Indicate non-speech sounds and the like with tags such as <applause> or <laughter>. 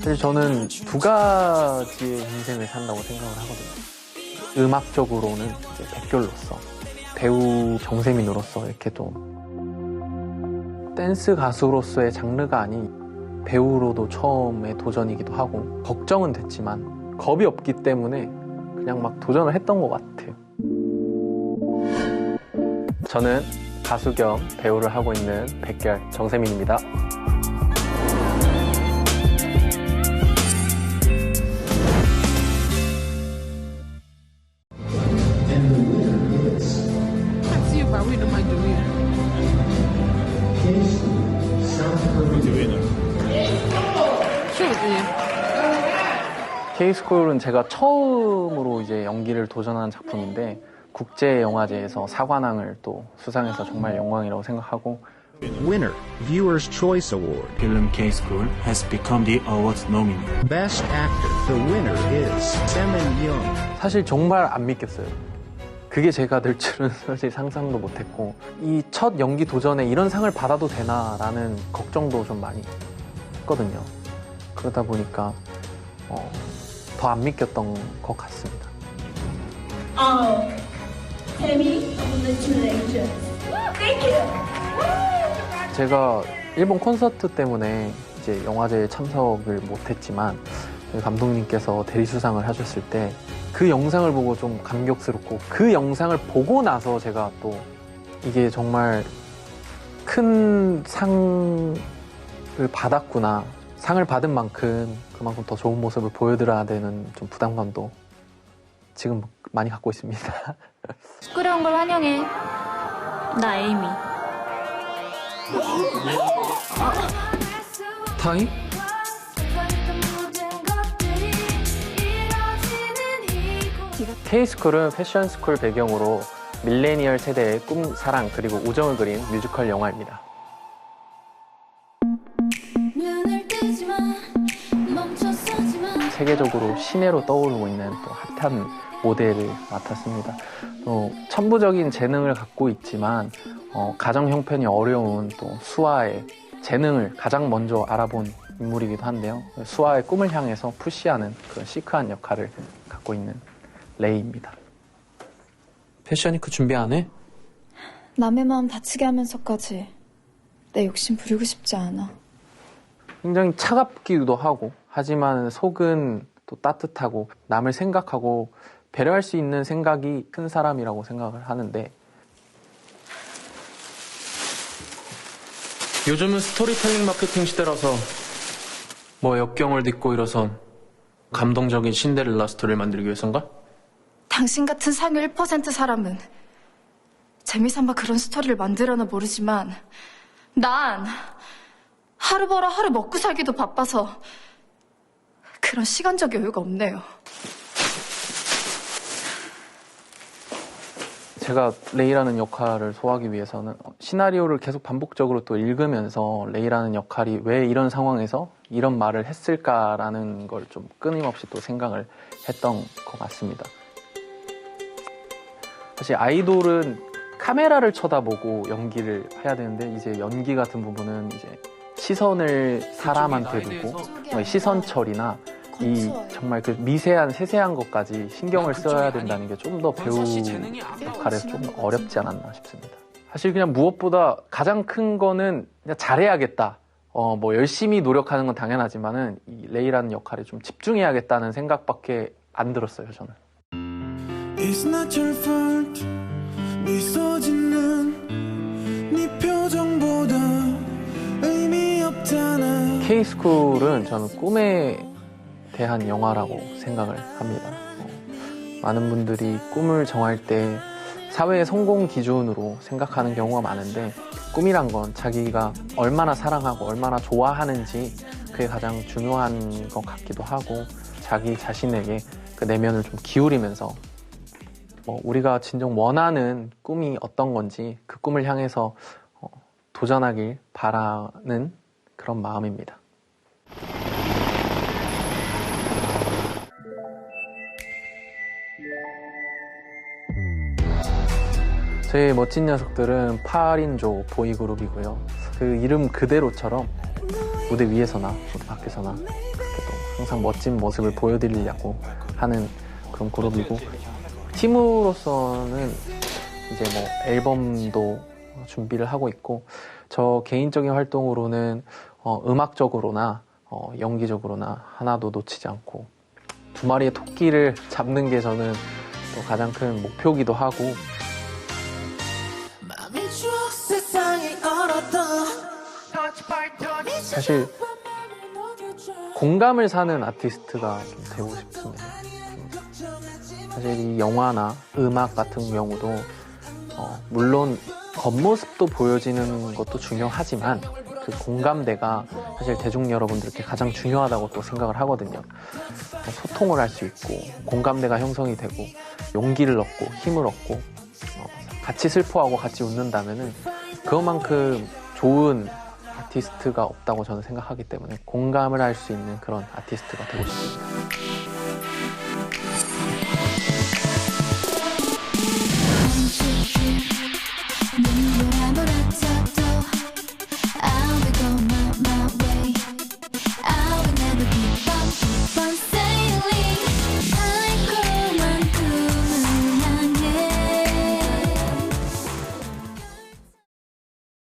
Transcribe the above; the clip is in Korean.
사실 저는 두 가지의 인생을 산다고 생각을 하거든요. 음악적으로는 이제 백결로서 배우 정세민으로서 이렇게 좀 댄스 가수로서의 장르가 아닌 배우로도 처음에 도전이기도 하고 걱정은 됐지만 겁이 없기 때문에 그냥 막 도전을 했던 것 같아요. 저는 가수 겸 배우를 하고 있는 백결 정세민입니다. K스쿨은 제가 처음으로 이제 연기를 도전한 작품인데 국제영화제에서 사관왕을 또 수상해서 정말 영광이라고 생각하고 Winner, Viewer's Choice Award. Film K School has become the award nominee. Best Actor. The winner is Semin Young. 사실 정말 안 믿겼어요. 그게 제가 될 줄은 솔직히 상상도 못했고 이 첫 연기 도전에 이런 상을 받아도 되나라는 걱정도 좀 많이 했거든요. 그러다 보니까 어, 더 안 믿겼던 것 같습니다. Oh, Tammy. 제가 일본 콘서트 때문에 이제 영화제에 참석을 못했지만 감독님께서 대리 수상을 하셨을 때 그 영상을 보고 좀 감격스럽고 그 영상을 보고 나서 제가 또 이게 정말 큰 상을 받았구나 상을 받은 만큼 그만큼 더 좋은 모습을 보여드려야 되는 좀 부담감도 지금 많이 갖고 있습니다. <laughs> 시끄러운 걸 환영해. 나 에이미. 타임? K스쿨은 패션스쿨 배경으로 밀레니얼 세대의 꿈, 사랑, 그리고 우정을 그린 뮤지컬 영화입니다. 세계적으로 시내로 떠오르고 있는 또 핫한 모델을 맡았습니다. 또 천부적인 재능을 갖고 있지만 어, 가정 형편이 어려운 또 수아의 재능을 가장 먼저 알아본 인물이기도 한데요. 수아의 꿈을 향해서 푸시하는 그런 시크한 역할을 갖고 있는 레이입니다. 패션위크 준비 안 해? 남의 마음 다치게 하면서까지 내 욕심 부리고 싶지 않아. 굉장히 차갑기도 하고 하지만 속은 또 따뜻하고 남을 생각하고 배려할 수 있는 생각이 큰 사람이라고 생각을 하는데 요즘은 스토리텔링 마케팅 시대라서 뭐 역경을 딛고 일어선 감동적인 신데렐라 스토리를 만들기 위해선가? 당신 같은 상위 1% 사람은 재미삼아 그런 스토리를 만들어나 모르지만 난 하루 벌어 하루 먹고 살기도 바빠서 그런 시간적 여유가 없네요. 제가 레이라는 역할을 소화하기 위해서는 시나리오를 계속 반복적으로 또 읽으면서 레이라는 역할이 왜 이런 상황에서 이런 말을 했을까라는 걸 좀 끊임없이 또 생각을 했던 것 같습니다. 사실 아이돌은 카메라를 쳐다보고 연기를 해야 되는데 이제 연기 같은 부분은 이제 시선을 사람한테 두고 뭐 시선 처리나 이. 정말 그 미세한 세세한 것까지 신경을 써야 된다는 게 좀 더 배우 사실 재능이 아니야. 역할에 좀 어렵지 않았나 싶습니다. 사실 그냥 무엇보다 가장 큰 거는 그냥 잘해야겠다. 어, 뭐 열심히 노력하는 건 당연하지만은 이 레이라는 역할에 좀 집중해야겠다는 생각밖에 안 들었어요, 저는. It's not your fault 미소 짓는 네 표정 K스쿨은 저는 꿈에 대한 영화라고 생각을 합니다. 어, 많은 분들이 꿈을 정할 때 사회의 성공 기준으로 생각하는 경우가 많은데 꿈이란 건 자기가 얼마나 사랑하고 얼마나 좋아하는지 그게 가장 중요한 것 같기도 하고 자기 자신에게 그 내면을 좀 기울이면서 뭐 우리가 진정 원하는 꿈이 어떤 건지 그 꿈을 향해서 어, 도전하길 바라는 그런 마음입니다. 저희 멋진 녀석들은 8인조 보이그룹이고요. 그 이름 그대로처럼 무대 위에서나 무대 밖에서나 또 항상 멋진 모습을 보여드리려고 하는 그런 그룹이고 팀으로서는 이제 뭐 앨범도 준비를 하고 있고 저 개인적인 활동으로는 어, 음악적으로나 어, 연기적으로나 하나도 놓치지 않고 두 마리의 토끼를 잡는 게 저는 또 가장 큰 목표기도 하고 사실 공감을 사는 아티스트가 좀 되고 싶습니다. 음. 사실 이 영화나 음악 같은 경우도 어, 물론 겉모습도 보여지는 것도 중요하지만 그 공감대가 사실 대중 여러분들께 가장 중요하다고 또 생각을 하거든요. 어, 소통을 할 수 있고 공감대가 형성이 되고 용기를 얻고 힘을 얻고 어, 같이 슬퍼하고 같이 웃는다면은 그것만큼 좋은 아티스트가 없다고 저는 생각하기 때문에 공감을 할 수 있는 그런 아티스트가 되고 싶습니다.